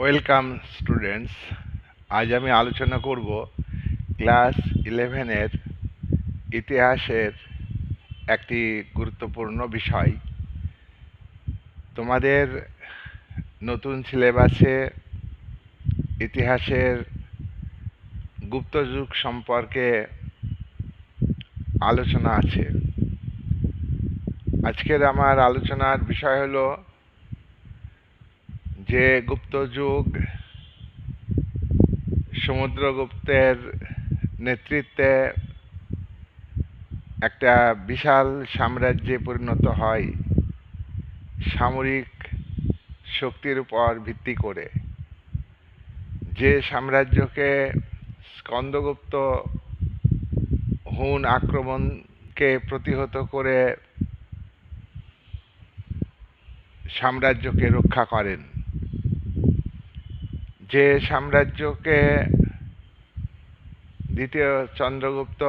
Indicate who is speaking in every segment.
Speaker 1: Welcome students আজ আমি আলোচনা করব ক্লাস ইলেভেনের ইতিহাসের একটি গুরুত্বপূর্ণ বিষয়। তোমাদের নতুন সিলেবাসে ইতিহাসের গুপ্তযুগ সম্পর্কে আলোচনা আছে। আজকের আমার আলোচনার বিষয় হলো যে গুপ্ত যুগ সমুদ্রগুপ্তের নেতৃত্বে একটা বিশাল সাম্রাজ্যে পরিণত হয়, সামরিক শক্তির উপর ভিত্তি করে। যে সাম্রাজ্যকে স্কন্দগুপ্ত হুন আক্রমণকে প্রতিহত করে সাম্রাজ্যকে রক্ষা করেন। যে সাম্রাজ্যকে দ্বিতীয় চন্দ্রগুপ্ত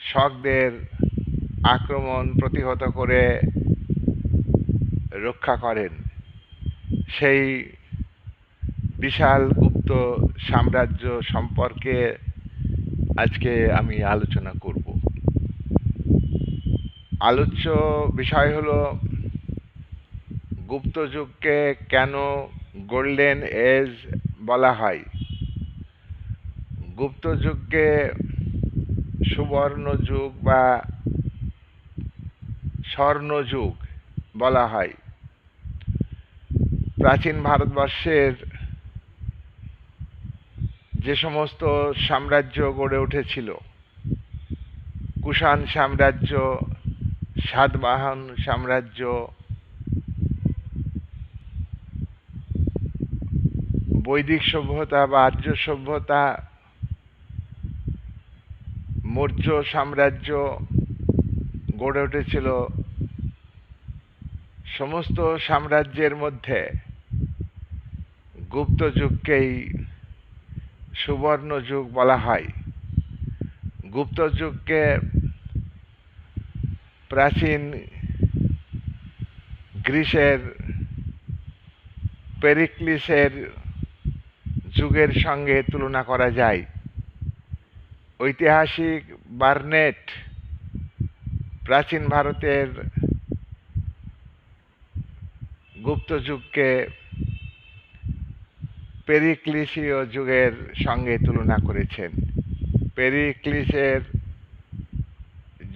Speaker 1: শকদের আক্রমণ প্রতিহত করে রক্ষা করেন, সেই বিশাল গুপ্ত সাম্রাজ্য সম্পর্কে আজকে আমি আলোচনা করব। আলোচ্য বিষয় হলো গুপ্ত যুগকে কেন গোল্ডেন এজ বলা হয়। গুপ্ত যুগকে সুবর্ণ যুগ বা স্বর্ণ যুগ বলা হয়। প্রাচীন ভারতবর্ষের যে সমস্ত সাম্রাজ্য গড়ে উঠেছিল, কুষাণ সাম্রাজ্য, সাতবাহন সাম্রাজ্য বৈদিক সভ্যতা বা আর্য সভ্যতা, মৌর্য সাম্রাজ্য গড়ে উঠেছিল সমস্ত সাম্রাজ্যের মধ্যে। গুপ্ত যুগকেই সুবর্ণ যুগ বলা হয়। গুপ্ত যুগকে প্রাচীন গ্রিসের, পেরিক্লিসের যুগের সঙ্গে তুলনা করা যায়। ঐতিহাসিক বার্নেট প্রাচীন ভারতের গুপ্ত যুগকে পেরিক্লিসীয় যুগের সঙ্গে তুলনা করেছেন। পেরিক্লিসের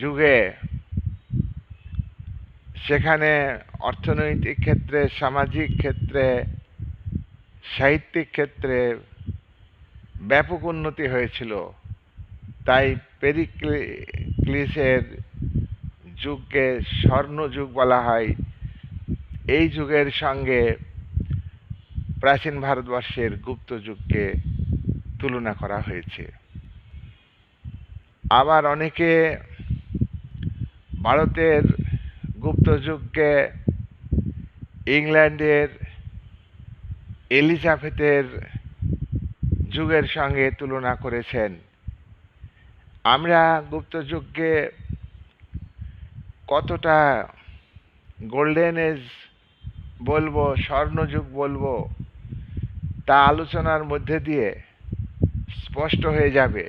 Speaker 1: যুগে সেখানে অর্থনৈতিক ক্ষেত্রে, সামাজিক ক্ষেত্রে সাহিত্যিক ক্ষেত্রে ব্যাপক উন্নতি হয়েছিল। তাই পেরিক্লিসের যুগকে স্বর্ণযুগ বলা হয়। এই যুগের সঙ্গে প্রাচীন ভারতবর্ষের গুপ্ত যুগকে তুলনা করা হয়েছে। আবার অনেকে ভারতের গুপ্ত যুগকে ইংল্যান্ডের এলিজাবেথের যুগের সঙ্গে তুলনা করেছেন। আমরা গুপ্ত যুগকে কতটা গোল্ডেন এজ বলব, স্বর্ণযুগ বলব, তা আলোচনার মধ্যে দিয়ে স্পষ্ট হয়ে যাবে।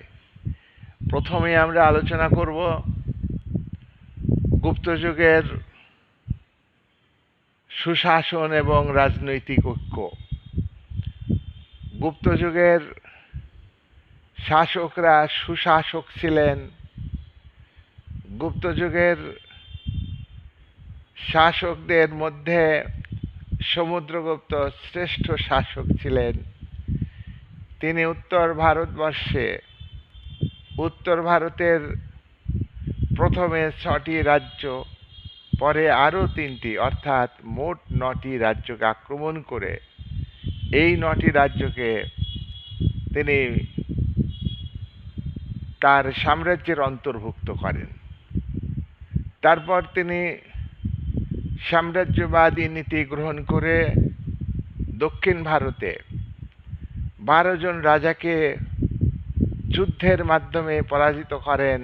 Speaker 1: প্রথমে আমরা আলোচনা করব গুপ্ত যুগের সুশাসন এবং রাজনৈতিক ঐক্য। গুপ্ত যুগের শাসকরা সুশাসক ছিলেন। গুপ্ত যুগের শাসকদের মধ্যে সমুদ্রগুপ্ত শ্রেষ্ঠ শাসক ছিলেন। তিনি উত্তর ভারতবর্ষে, উত্তর ভারতের প্রথমে ছটি রাজ্য, পরে আরও তিনটি, অর্থাৎ মোট নটি রাজ্যকে আক্রমণ করে এই নটি রাজ্যকে তিনি তার সাম্রাজ্যের অন্তর্ভুক্ত করেন। তারপর তিনি সাম্রাজ্যবাদী নীতি গ্রহণ করে দক্ষিণ ভারতে বারো জন রাজাকে যুদ্ধের মাধ্যমে পরাজিত করেন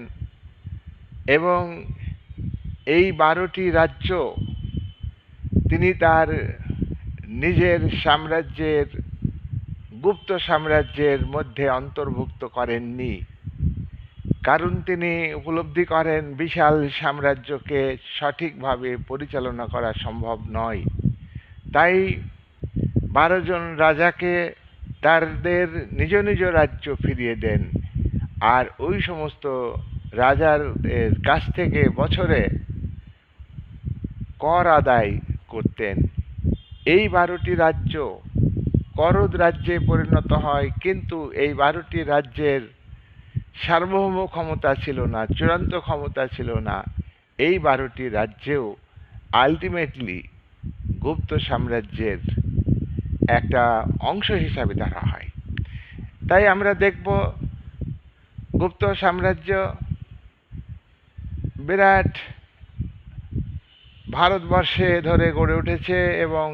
Speaker 1: এবং এই বারোটি রাজ্য তিনি তার নিজের সাম্রাজ্যের, গুপ্ত সাম্রাজ্যের মধ্যে অন্তর্ভুক্ত করেননি। কারণ তিনি উপলব্ধি করেন, বিশাল সাম্রাজ্যকে সঠিকভাবে পরিচালনা করা সম্ভব নয়। তাই বারো জন রাজাকে তাদের নিজ নিজ রাজ্য ফিরিয়ে দেন। আর ওই সমস্ত রাজার কাছ থেকে বছরে কর আদায় করতেন। এই বারোটি রাজ্য করদ রাজ্যে পরিণত হয়, কিন্তু এই বারোটি রাজ্যের সার্বভৌম ক্ষমতা ছিল না, চূড়ান্ত ক্ষমতা ছিল না। এই বারোটি রাজ্যেও আলটিমেটলি গুপ্ত সাম্রাজ্যের একটা অংশ হিসাবে ধরা হয়। তাই আমরা দেখব গুপ্ত সাম্রাজ্য বিরাট ভারতবর্ষে ধরে গড়ে উঠেছে এবং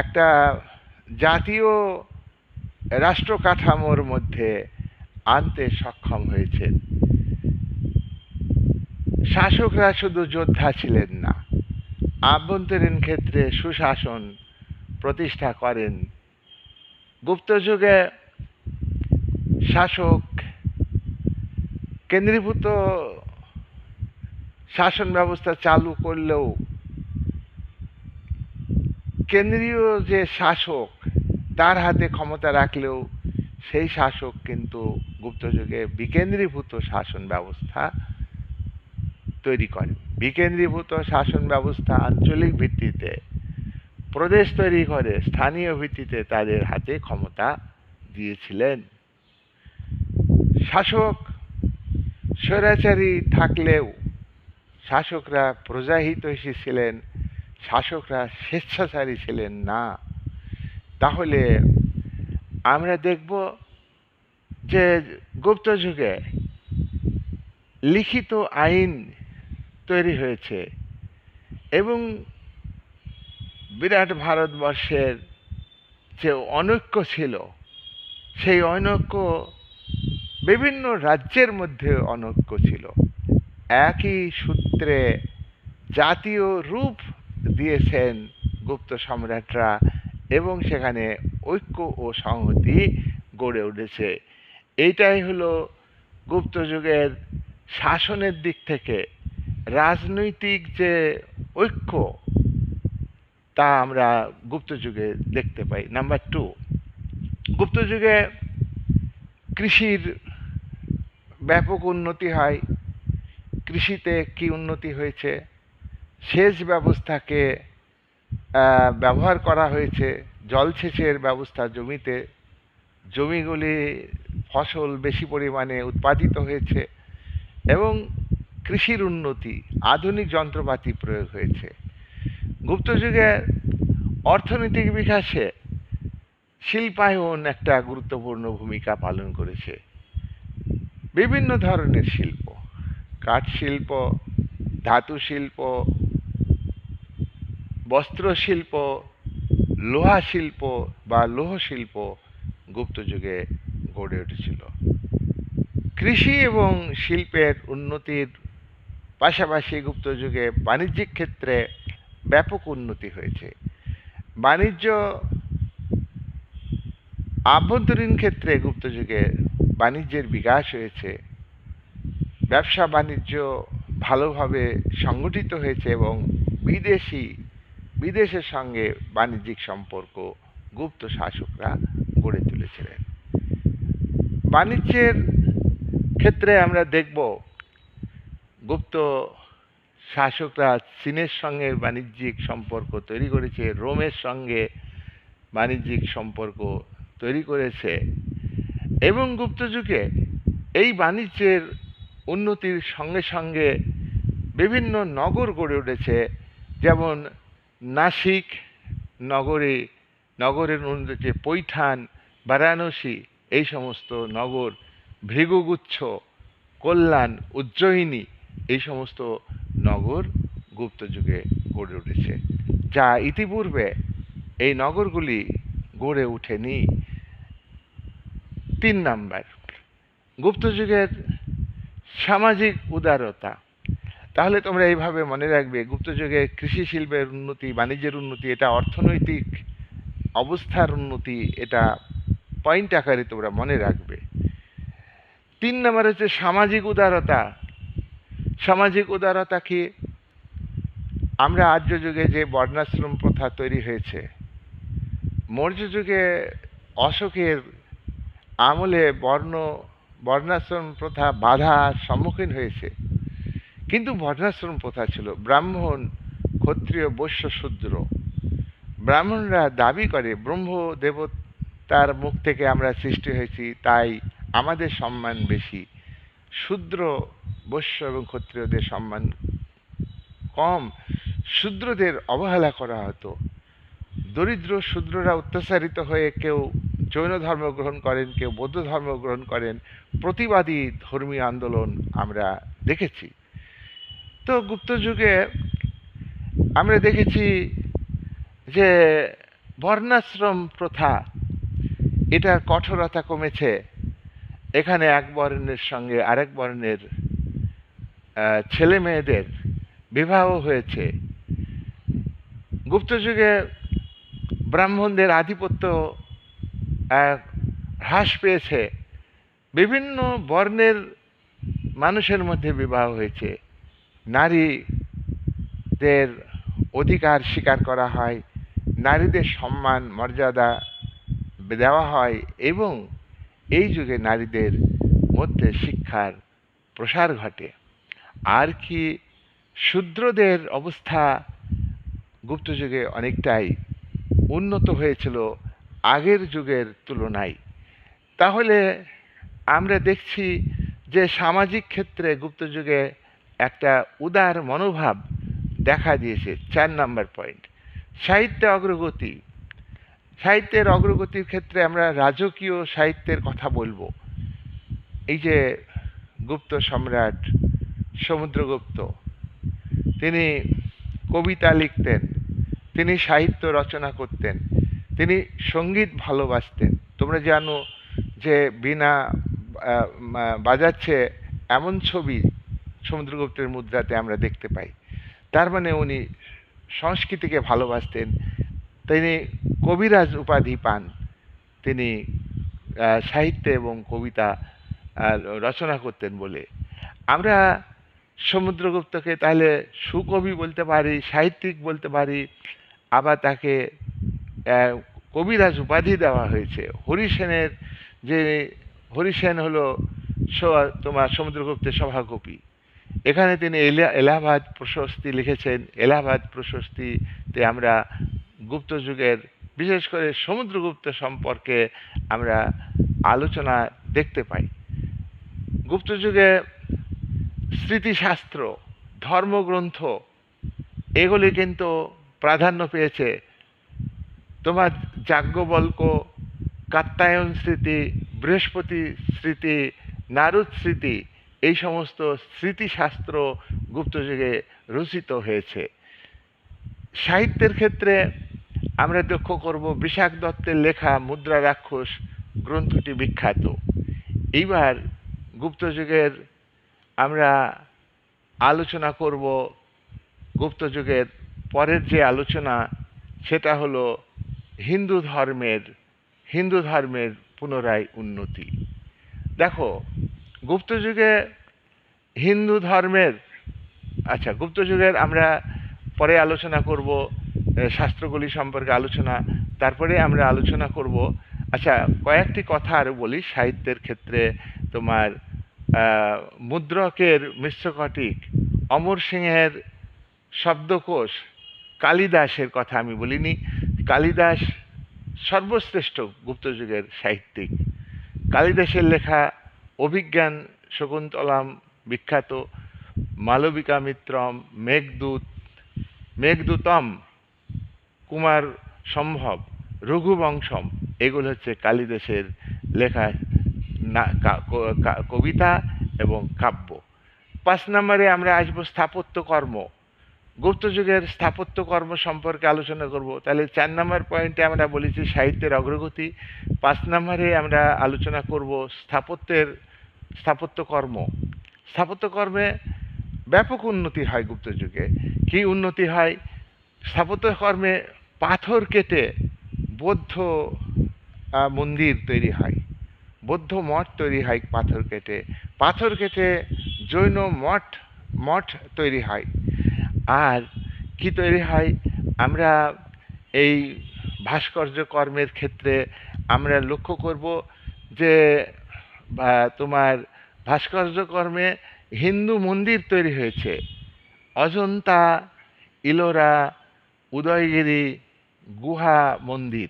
Speaker 1: একটা জাতীয় রাষ্ট্র কাঠামোর মধ্যে আনতে সক্ষম হয়েছেন। শাসকরা শুধু যোদ্ধা ছিলেন না, আভ্যন্তরীণ ক্ষেত্রে সুশাসন প্রতিষ্ঠা করেন। গুপ্ত যুগে শাসক কেন্দ্রীভূত শাসন ব্যবস্থা চালু করলেও কেন্দ্রীয় যে শাসক, তার হাতে ক্ষমতা রাখলেও সেই শাসক কিন্তু গুপ্ত যুগে বিকেন্দ্রীভূত শাসন ব্যবস্থা তৈরি করেন। বিকেন্দ্রীভূত শাসন ব্যবস্থা আঞ্চলিক ভিত্তিতে প্রদেশ তৈরি করে, স্থানীয় ভিত্তিতে তাদের হাতে ক্ষমতা দিয়েছিলেন। শাসক স্বৈরাচারী থাকলেও শাসকরা প্রজাহিতৈষী ছিলেন শাসকরা স্বেচ্ছাচারী ছিলেন না। তাহলে আমরা দেখব যে গুপ্ত যুগে লিখিত আইন তৈরি হয়েছে এবং বিরাট ভারতবর্ষের যে অনৈক্য ছিল, সেই অনৈক্য বিভিন্ন রাজ্যের মধ্যে অনৈক্য ছিল। একই সূত্রে জাতীয় রূপ দিয়েছেন গুপ্ত সম্রাটরা এবং সেখানে ঐক্য ও সংহতি গড়ে উঠেছে। এইটাই হলো গুপ্ত যুগের শাসনের দিক থেকে রাজনৈতিক যে ঐক্য, তা আমরা গুপ্ত যুগে দেখতে পাই। নাম্বার টু, গুপ্ত যুগে কৃষির ব্যাপক উন্নতি হয়। কৃষিতে কি উন্নতি হয়েছে? সেচ ব্যবস্থাকে ব্যবহার করা হয়েছে জলসেচের ব্যবস্থা জমিতে। জমিগুলি ফসল বেশি পরিমাণে উৎপাদিত হয়েছে এবং কৃষির উন্নতি, আধুনিক যন্ত্রপাতি প্রয়োগ হয়েছে। গুপ্ত যুগে অর্থনৈতিক বিকাশে শিল্পায়ন একটা গুরুত্বপূর্ণ ভূমিকা পালন করেছে। বিভিন্ন ধরনের শিল্প কাঠ শিল্প ধাতু শিল্প বস্ত্র শিল্প লোহা শিল্প বা লৌহ শিল্প গুপ্ত যুগে গড়ে উঠেছিল। কৃষি এবং শিল্পের উন্নতির পাশাপাশি গুপ্ত যুগে বাণিজ্যিক ক্ষেত্রে ব্যাপক উন্নতি হয়েছে। বাণিজ্য আভ্যন্তরীণ ক্ষেত্রে গুপ্ত যুগে বাণিজ্যের বিকাশ হয়েছে। ব্যবসা বাণিজ্য ভালোভাবে সংগঠিত হয়েছে এবং বিদেশি বিদেশের সঙ্গে বাণিজ্যিক সম্পর্ক গুপ্ত শাসকরা গড়ে তুলেছিলেন। বাণিজ্যের ক্ষেত্রে আমরা দেখব গুপ্ত শাসকরা চীনের সঙ্গে বাণিজ্যিক সম্পর্ক তৈরি করেছে, রোমের সঙ্গে বাণিজ্যিক সম্পর্ক তৈরি করেছে এবং গুপ্ত যুগে এই বাণিজ্যের উন্নতির সঙ্গে সঙ্গে বিভিন্ন নগর গড়ে উঠেছে, যেমন নাসিক নগরে, নগরের উন্নতি পৈঠান, বারাণসী, এই সমস্ত নগর, ভৃগুগুচ্ছ, কল্যাণ, উজ্জয়িনী, এই সমস্ত নগর গুপ্ত যুগে গড়ে উঠেছে। যা ইতিপূর্বে এই নগরগুলি গড়ে ওঠেনি। তিন নাম্বার, গুপ্ত যুগের সামাজিক উদারতা। তাহলে তোমরা এইভাবে মনে রাখবে, গুপ্ত যুগে কৃষি শিল্পের উন্নতি, বাণিজ্যের উন্নতি, এটা অর্থনৈতিক অবস্থার উন্নতি, এটা পয়েন্ট আকারে তোমরা মনে রাখবে। তিন নম্বর হচ্ছে সামাজিক উদারতা। সামাজিক উদারতা কি? আমরা আর্য যুগে যে বর্ণাশ্রম প্রথা তৈরি হয়েছে, মৌর্য যুগে অশোকের আমলে বর্ণ, বর্ণাশ্রম প্রথা বাধার সম্মুখীন হয়েছে। কিন্তু বর্ণাশ্রম প্রথা ছিল? ব্রাহ্মণ, ক্ষত্রিয়, বৈশ্য, শূদ্র। ব্রাহ্মণরা দাবি করে, ব্রহ্ম দেবতার মুখ থেকে আমরা সৃষ্টি হয়েছি, তাই আমাদের সম্মান বেশি। শূদ্র, বৈশ্য এবং ক্ষত্রিয়দের সম্মান কম। শূদ্রদের অবহেলা করা হতো। দরিদ্র শূদ্ররা অত্যাচারিত হয়ে কেউ জৈন ধর্ম গ্রহণ করেন, কেউ বৌদ্ধ ধর্ম গ্রহণ করেন। প্রতিবাদী ধর্মীয় আন্দোলন আমরা দেখেছি। তো গুপ্ত যুগে আমরা দেখেছি যে বর্ণাশ্রম প্রথা এটার কঠোরতা কমেছে। এখানে এক বর্ণের সঙ্গে আরেক বর্ণের ছেলে মেয়েদের বিবাহ হয়েছে। গুপ্ত যুগে ব্রাহ্মণদের আধিপত্য হ্রাস পেয়েছে। বিভিন্ন বর্ণের মানুষের মধ্যে বিবাহ হয়েছে। নারীদের অধিকার স্বীকার করা হয়, নারীদের সম্মান, মর্যাদা দেওয়া হয় এবং এই যুগে নারীদের মধ্যে শিক্ষার প্রসার ঘটে। আর কি শূদ্রদের অবস্থা গুপ্ত যুগে অনেকটাই উন্নত হয়েছিল আগের যুগের তুলনায়। তাহলে আমরা দেখছি যে সামাজিক ক্ষেত্রে গুপ্ত যুগে একটা উদার মনোভাব দেখা দিয়েছে চার নাম্বার পয়েন্ট। সাহিত্যে অগ্রগতি। সাহিত্যের অগ্রগতির ক্ষেত্রে আমরা রাজকীয় সাহিত্যের কথা বলব। এই যে গুপ্ত সম্রাট সমুদ্রগুপ্ত, তিনি কবিতা লিখতেন, তিনি সাহিত্য রচনা করতেন, তিনি সংগীত ভালোবাসতেন। তোমরা জানো যে বিনা বাজাচ্ছে এমন ছবি সমুদ্রগুপ্তের মুদ্রাতে আমরা দেখতে পাই। তার মানে উনি সংস্কৃতিকে ভালোবাসতেন। তিনি কবিরাজ উপাধি পান। তিনি সাহিত্যে এবং কবিতা রচনা করতেন বলে। আমরা সমুদ্রগুপ্তকে তাহলে সুকবি বলতে পারি, সাহিত্যিক বলতে পারি, আবার তাকে কবিরাজ উপাধি দেওয়া হয়েছে। হরিসেনের যে, হরিসেন হলো তোমার সমুদ্রগুপ্তের সভাকবি এখানে তিনি এলা- এলাহাবাদ প্রশস্তি লিখেছেন। এলাহাবাদ প্রশস্তিতে আমরা গুপ্ত যুগের, বিশেষ করে সমুদ্রগুপ্ত সম্পর্কে আমরা আলোচনা দেখতে পাই। গুপ্ত যুগে স্মৃতিশাস্ত্র, ধর্মগ্রন্থ, এগুলি কিন্তু প্রাধান্য পেয়েছে। তোমার যাজ্ঞবল্ক কাত্তায়ন স্মৃতি, বৃহস্পতি স্মৃতি, নারদ স্মৃতি এই সমস্ত স্মৃতিশাস্ত্র গুপ্তযুগে রচিত হয়েছে। সাহিত্যের ক্ষেত্রে আমরা লক্ষ্য করব বিশাখ দত্তের লেখা মুদ্রা রাক্ষস গ্রন্থটি বিখ্যাত। এইবার গুপ্তযুগের আমরা আলোচনা করব গুপ্তযুগের পরের যে আলোচনা, সেটা হলো হিন্দু ধর্মের হিন্দু ধর্মের পুনরায় উন্নতি। দেখো গুপ্ত যুগে হিন্দু ধর্মের আচ্ছা গুপ্ত যুগের আমরা পরে আলোচনা করব শাস্ত্রগুলি সম্পর্কে আলোচনা, তারপরে আমরা আলোচনা করব। আচ্ছা কয়েকটি কথা আরও বলি, সাহিত্যের ক্ষেত্রে তোমার মুদ্রকের মিশ্রকটিক, অমর সিংহের শব্দকোষ, কালিদাসের কথা আমি বলিনি। কালিদাস সর্বশ্রেষ্ঠ গুপ্তযুগের সাহিত্যিক। কালিদাসের লেখা অভিজ্ঞান শকুন্তলাম বিখ্যাত, মালবিকা মিত্রম, মেঘদূত, মেঘদূতম কুমার সম্ভব, রঘুবংশম। এগুলো হচ্ছে কালিদাসের লেখা কবিতা এবং কাব্য। পাঁচ নম্বরে আমরা আসব স্থাপত্য কর্ম গুপ্ত যুগের স্থাপত্য কর্ম সম্পর্কে আলোচনা করব। তাহলে চার নম্বর পয়েন্টে আমরা বলেছি সাহিত্যের অগ্রগতি। পাঁচ নম্বরে আমরা আলোচনা করব স্থাপত্যের স্থাপত্য কর্ম স্থাপত্য কর্মে ব্যাপক উন্নতি হয় গুপ্ত যুগে। কি উন্নতি হয়? স্থাপত্য কর্মে পাথর কেটে বৌদ্ধ মন্দির তৈরি হয়। বৌদ্ধ মঠ তৈরি হয় পাথর কেটে। পাথর কেটে জৈন মঠ মঠ তৈরি হয়। আর কি তৈরি হয়? আমরা এই ভাস্কর্য কর্মের ক্ষেত্রে আমরা লক্ষ্য করব যে বা তোমার ভাস্কর্যকর্মে হিন্দু মন্দির তৈরি হয়েছে। অজন্তা, ইলোরা, উদয়গিরি, গুহা মন্দির।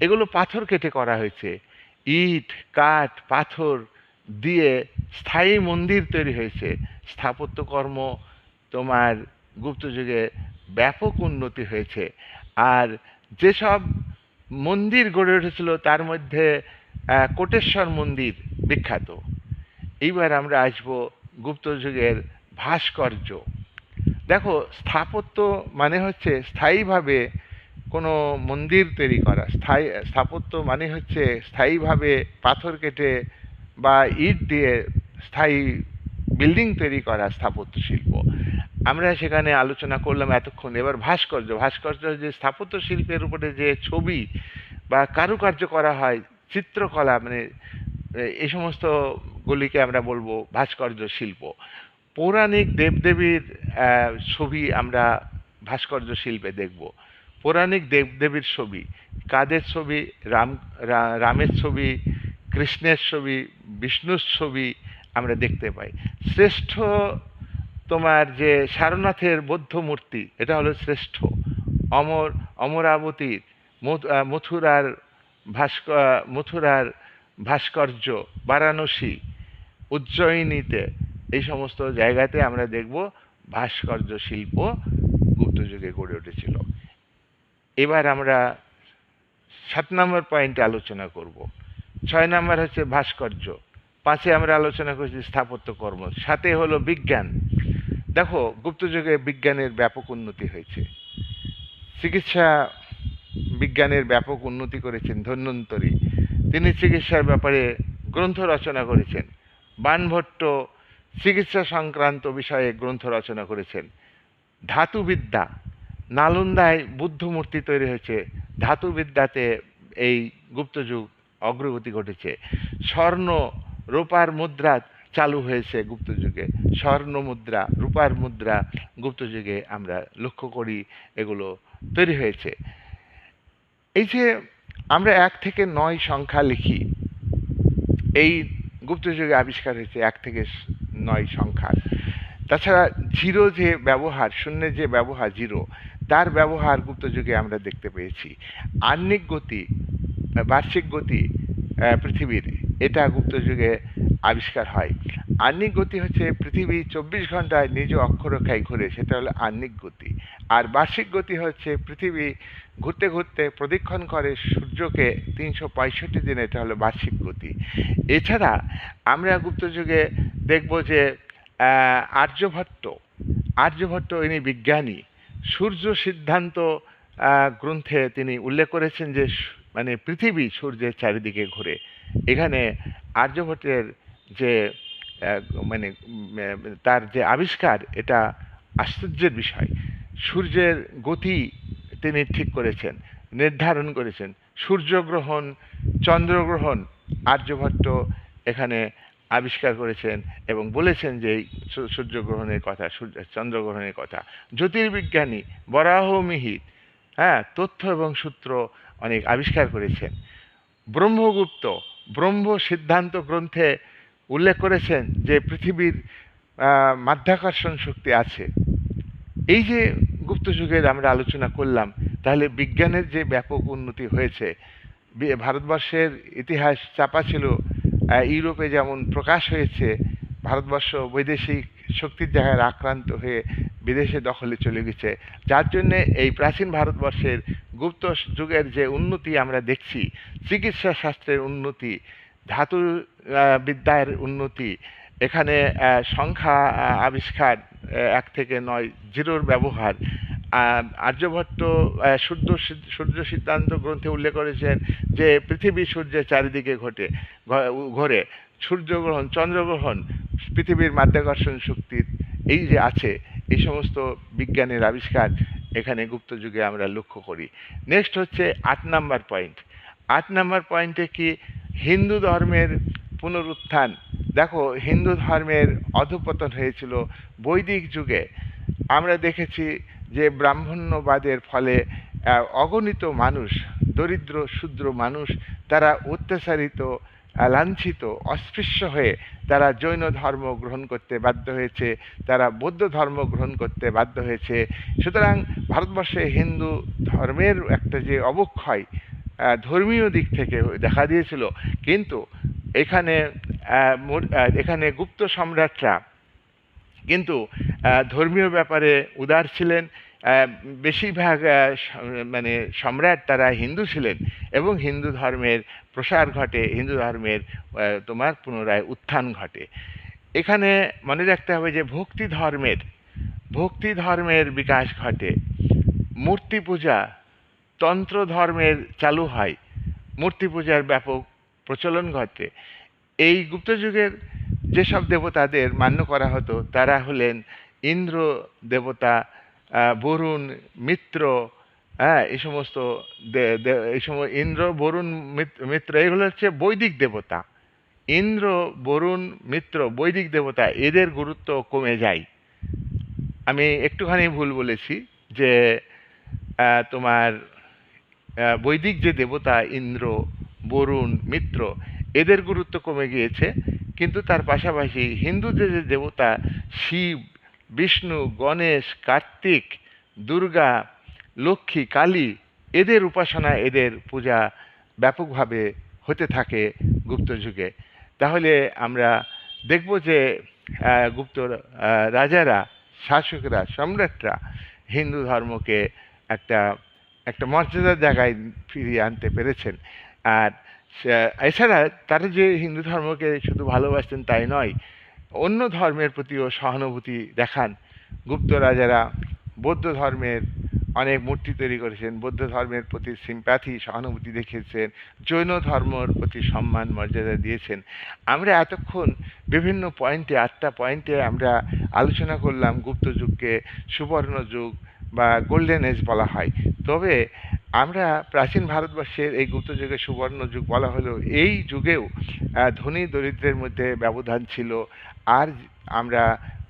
Speaker 1: এগুলো পাথর কেটে করা হয়েছে। ইট, কাঠ, পাথর দিয়ে স্থায়ী মন্দির তৈরি হয়েছে। স্থাপত্যকর্ম তোমার গুপ্ত যুগে ব্যাপক উন্নতি হয়েছে। আর যেসব মন্দির গড়ে উঠেছিল, তার মধ্যে কোটেশ্বর মন্দির বিখ্যাত। এইবার আমরা আসব গুপ্ত যুগের ভাস্কর্য। দেখো, স্থাপত্য মানে হচ্ছে স্থায়ীভাবে কোনো মন্দির তৈরি করা। স্থায়ী, স্থাপত্য মানে হচ্ছে স্থায়ীভাবে পাথর কেটে বা ইট দিয়ে স্থায়ী বিল্ডিং তৈরি করা স্থাপত্য শিল্প। আমরা সেখানে আলোচনা করলাম এতক্ষণ। এবার ভাস্কর্য। ভাস্কর্য যে স্থাপত্য শিল্পের উপরে যে ছবি বা কারুকার্য করা হয় চিত্রকলা মানে এই সমস্ত গুলিকে আমরা বলব ভাস্কর্য শিল্প। পৌরাণিক দেবদেবীর ছবি আমরা ভাস্কর্য শিল্পে দেখব। পৌরাণিক দেবদেবীর ছবি, কাদের ছবি, রাম রামের ছবি, কৃষ্ণের ছবি, বিষ্ণুর ছবি আমরা দেখতে পাই। শ্রেষ্ঠ তোমার যে সারনাথের বৌদ্ধ মূর্তি, এটা হলো শ্রেষ্ঠ। অমর, অমরাবতীর মথুরার ভাস্ক মথুরার ভাস্কর্য, বারাণসী, উজ্জয়িনীতে, এই সমস্ত জায়গাতে আমরা দেখব ভাস্কর্য শিল্প গুপ্ত যুগে গড়ে উঠেছিল। এবার আমরা সাত নম্বর পয়েন্টে আলোচনা করব। ছয় নম্বর হচ্ছে ভাস্কর্য। পাঁচে আমরা আলোচনা করেছি স্থাপত্য কর্ম। সাথে হলো বিজ্ঞান। দেখো গুপ্ত যুগে বিজ্ঞানের ব্যাপক উন্নতি হয়েছে। চিকিৎসা বিজ্ঞানের ব্যাপক উন্নতি করেছেন ধন্বন্তরী। তিনি চিকিৎসার ব্যাপারে গ্রন্থ রচনা করেছেন। বানভট্ট চিকিৎসা সংক্রান্ত বিষয়ে গ্রন্থ রচনা করেছেন। ধাতুবিদ্যা। নালন্দায় বুদ্ধ মূর্তি তৈরি হয়েছে। ধাতুবিদ্যাতে এই গুপ্তযুগ অগ্রগতি ঘটেছে। স্বর্ণ রূপার মুদ্রা চালু হয়েছে গুপ্ত যুগে। স্বর্ণ মুদ্রা, রূপার মুদ্রা গুপ্ত যুগে আমরা লক্ষ্য করি এগুলো তৈরি হয়েছে। এই যে আমরা এক থেকে নয় সংখ্যা লিখি, এই গুপ্তযুগে আবিষ্কার হয়েছে এক থেকে নয় সংখ্যা। তাছাড়া জিরো যে ব্যবহার, শূন্যের যে ব্যবহার জিরো, তার ব্যবহার গুপ্তযুগে আমরা দেখতে পেয়েছি। আহ্নিক গতি, বার্ষিক গতি পৃথিবীর এটা গুপ্ত যুগে আবিষ্কার হয়। আহ্নিক গতি হচ্ছে পৃথিবী চব্বিশ ঘন্টায় নিজ অক্ষরেখায় ঘুরে, সেটা হলো আহ্নিক গতি। আর বার্ষিক গতি হচ্ছে পৃথিবী ঘুরতে ঘুরতে প্রদক্ষিণ করে সূর্যকে তিনশো পঁয়ষট্টি দিন, এটা হলো বার্ষিক গতি। এছাড়া আমরা গুপ্ত যুগে দেখব যে আর্যভট্ট আর্যভট্ট ইনি বিজ্ঞানী। সূর্য সিদ্ধান্ত গ্রন্থে তিনি উল্লেখ করেছেন যে মানে পৃথিবী সূর্যের চারিদিকে ঘুরে। এখানে আর্যভট্টের যে মানে তার যে আবিষ্কার, এটা আশ্চর্যের বিষয়। সূর্যের গতি তিনি ঠিক করেছেন, নির্ধারণ করেছেন। সূর্যগ্রহণ, চন্দ্রগ্রহণ আর্যভট্ট এখানে আবিষ্কার করেছেন এবং বলেছেন যে সূর্যগ্রহণের কথা, সূর্য, চন্দ্রগ্রহণের কথা। জ্যোতির্বিজ্ঞানী বরাহ মিহির হ্যাঁ তথ্য এবং সূত্র অনেক আবিষ্কার করেছেন। ব্রহ্মগুপ্ত ব্রহ্ম সিদ্ধান্ত গ্রন্থে উল্লেখ করেছেন যে পৃথিবীর মাধ্যাকর্ষণ শক্তি আছে। এই যে গুপ্ত যুগের আমরা আলোচনা করলাম, তাহলে বিজ্ঞানের যে ব্যাপক উন্নতি হয়েছে ভারতবর্ষের ইতিহাস চাপা ছিল ইউরোপে যেমন প্রকাশ হয়েছে, ভারতবর্ষ বৈদেশিক শক্তির জায়গায় আক্রান্ত হয়ে বিদেশে দখলে চলে গেছে। যার জন্যে এই প্রাচীন ভারতবর্ষের গুপ্ত যুগের যে উন্নতি আমরা দেখছি, চিকিৎসা শাস্ত্রের উন্নতি, ধাতু বিদ্যার উন্নতি, এখানে সংখ্যা আবিষ্কার এক থেকে নয়, জিরোর ব্যবহার আর্যভট্ট সূর্য সূর্য সিদ্ধান্ত গ্রন্থে উল্লেখ করেছেন যে পৃথিবী সূর্যের চারিদিকে ঘটে ঘোরে, সূর্যগ্রহণ, চন্দ্রগ্রহণ, পৃথিবীর মাধ্যাকর্ষণ শক্তির এই যে আছে এই সমস্ত বিজ্ঞানের আবিষ্কার এখানে গুপ্ত যুগে আমরা লক্ষ্য করি। নেক্সট হচ্ছে আট নাম্বার পয়েন্ট আট নাম্বার পয়েন্টে কি হিন্দু ধর্মের পুনরুত্থান? দেখো, হিন্দু ধর্মের অধপতন হয়েছিল বৈদিক যুগে। আমরা দেখেছি যে ব্রাহ্মণ্যবাদের ফলে অগণিত মানুষ, দরিদ্র, শূদ্র মানুষ, তারা অত্যাচারিত লাঞ্ছিত, অস্পৃশ্য হয়ে তারা জৈন ধর্ম গ্রহণ করতে বাধ্য হয়েছে, তারা বৌদ্ধ ধর্ম গ্রহণ করতে বাধ্য হয়েছে। সুতরাং ভারতবর্ষে হিন্দু ধর্মের একটা যে অবক্ষয় ধর্মীয় দিক থেকে দেখা দিয়েছিল, কিন্তু এখানে এখানে গুপ্ত সম্রাটরা কিন্তু ধর্মীয় ব্যাপারে উদার ছিলেন বেশিরভাগ মানে সম্রাট তারা হিন্দু ছিলেন এবং হিন্দু ধর্মের প্রসার ঘটে, হিন্দু ধর্মের তোমার পুনরায় উত্থান ঘটে। এখানে মনে রাখতে হবে যে ভক্তি ধর্মের ভক্তি ধর্মের বিকাশ ঘটে। মূর্তি পূজা তন্ত্র ধর্মের চালু হয়, মূর্তি পূজার ব্যাপক প্রচলন ঘটে। এই গুপ্ত যুগের যেসব দেবতাদের মান্য করা হতো, তারা হলেন ইন্দ্র দেবতা বরুণ মিত্র হ্যাঁ এই সমস্ত এই সময় ইন্দ্র, বরুণ মিত্র, এগুলো হচ্ছে বৈদিক দেবতা। ইন্দ্র, বরুণ, মিত্র, বৈদিক দেবতা, এদের গুরুত্ব কমে যায়। আমি একটুখানি ভুল বলেছি যে তোমার বৈদিক যে দেবতা ইন্দ্র, বরুণ, মিত্র, এদের গুরুত্ব কমে গিয়েছে। কিন্তু তার পাশাপাশি হিন্দুদের যে দেবতা শিব বিষ্ণু, গণেশ, কার্তিক, দুর্গা, লক্ষ্মী, কালী এদের উপাসনা, এদের পূজা ব্যাপকভাবে হতে থাকে গুপ্ত যুগে। তাহলে আমরা দেখব যে গুপ্ত রাজারা, শাসকরা, সম্রাটরা হিন্দু ধর্মকে একটা একটা মর্যাদার জায়গায় ফিরিয়ে আনতে পেরেছেন। আর এছাড়া তারা যে হিন্দু ধর্মকে শুধু ভালোবাসতেন তাই নয় অন্য ধর্মের প্রতিও সহানুভূতি দেখান। গুপ্ত রাজারা বৌদ্ধ ধর্মের অনেক মূর্তি তৈরি করেছেন, বৌদ্ধ ধর্মের প্রতি সিম্প্যাথি, সহানুভূতি দেখিয়েছেন, জৈন ধর্মর প্রতি সম্মান, মর্যাদা দিয়েছেন। আমরা এতক্ষণ বিভিন্ন পয়েন্টে, আটটা পয়েন্টে আমরা আলোচনা করলাম গুপ্ত যুগকে, সুবর্ণ যুগ বা গোল্ডেন এজ বলা হয়। তবে আমরা প্রাচীন ভারতবর্ষের এই গুপ্ত যুগে সুবর্ণ যুগ বলা হলেও এই যুগেও ধনী দরিদ্রের মধ্যে ব্যবধান ছিল। আর আমরা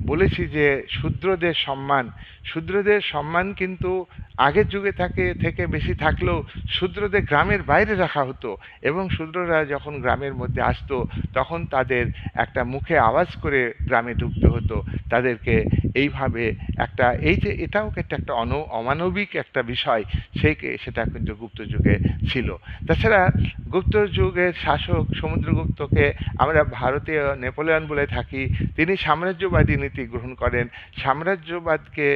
Speaker 1: বলেছি যে শূদ্রদের সম্মান। শূদ্রদের সম্মান কিন্তু আগের যুগে থাকে, থেকে বেশি থাকলেও শূদ্রদের গ্রামের বাইরে রাখা হতো এবং শূদ্ররা যখন গ্রামের মধ্যে আসতো, তখন তাদের একটা মুখে আওয়াজ করে গ্রামে ঢুকতে হতো। তাদেরকে এইভাবে একটা, এই যে এটাও একটা একটা অন, অমানবিক একটা বিষয়, সেই সেটা কিন্তু গুপ্ত যুগে ছিল। তাছাড়া গুপ্ত যুগের শাসক সমুদ্রগুপ্তকে আমরা ভারতীয় নেপোলিয়ন বলে থাকি। তিনি সাম্রাজ্যবাদী নীতি গ্রহণ করেন, সাম্রাজ্যবাদকে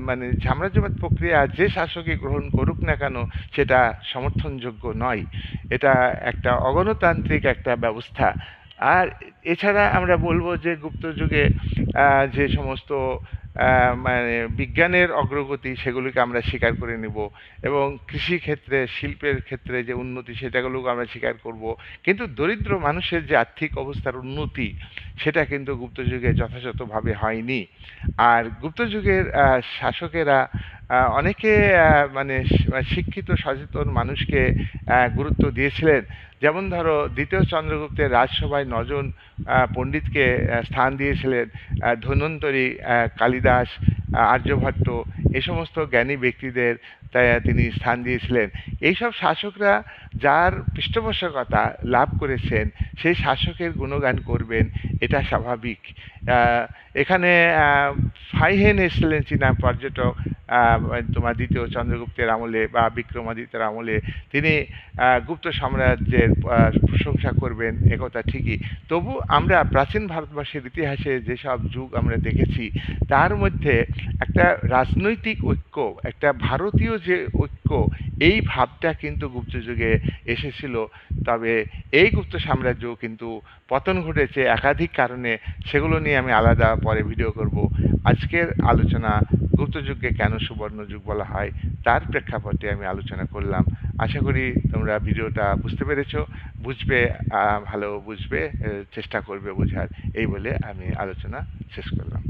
Speaker 1: মানে সাম্রাজ্যবাদ প্রক্রিয়া যে শাসকই গ্রহণ করুক না কেন, সেটা সমর্থনযোগ্য নয়। এটা একটা অগণতান্ত্রিক একটা ব্যবস্থা। আর এছাড়া আমরা বলব যে গুপ্ত যুগে যে সমস্ত মানে বিজ্ঞানের অগ্রগতি সেগুলিকে আমরা স্বীকার করে নেব এবং কৃষিক্ষেত্রে শিল্পের ক্ষেত্রে যে উন্নতি সেটাগুলোকে আমরা স্বীকার করব। কিন্তু দরিদ্র মানুষের যে আর্থিক অবস্থার উন্নতি সেটা কিন্তু গুপ্ত যুগে যথাযথভাবে হয়নি। আর গুপ্ত যুগের শাসকেরা অনেকে মানে শিক্ষিত সচেতন মানুষকে গুরুত্ব দিয়েছিলেন। যেমন ধরো দ্বিতীয় চন্দ্রগুপ্তের রাজসভায় নজন পণ্ডিতকে স্থান দিয়েছিলেন ধন্বন্তরী আহ, কালিদাস আর্যভট্ট, এ সমস্ত জ্ঞানী ব্যক্তিদের তিনি স্থান দিয়েছিলেন। এইসব শাসকরা যার পৃষ্ঠপোষকতা লাভ করেছেন, সেই শাসকের গুণগান করবেন, এটা স্বাভাবিক। এখানে ফাইহেন এসেছিলেন চীনা পর্যটক তোমার দ্বিতীয় চন্দ্রগুপ্তের আমলে বা বিক্রমাদিত্যের আমলে তিনি গুপ্ত সাম্রাজ্যের প্রশংসা করবেন একথা ঠিকই। তবু আমরা প্রাচীন ভারতবর্ষের ইতিহাসে যেসব যুগ আমরা দেখেছি, তার মধ্যে একটা রাজনৈতিক ঐক্য, একটা ভারতীয় যে ঐক্য, এই ভাবটা কিন্তু গুপ্ত যুগে এসেছিল। তবে এই গুপ্ত সাম্রাজ্য কিন্তু পতন ঘটেছে একাধিক কারণে, সেগুলো নিয়ে আমি আলাদা পরে ভিডিও করব। আজকের আলোচনা গুপ্তযুগকে কেন সুবর্ণ যুগ বলা হয়, তার প্রেক্ষাপটে আমি আলোচনা করলাম। আশা করি তোমরা ভিডিওটা বুঝতে পেরেছ। বুঝবে ভালো বুঝবে চেষ্টা করবে বোঝার। এই বলে আমি আলোচনা শেষ করলাম।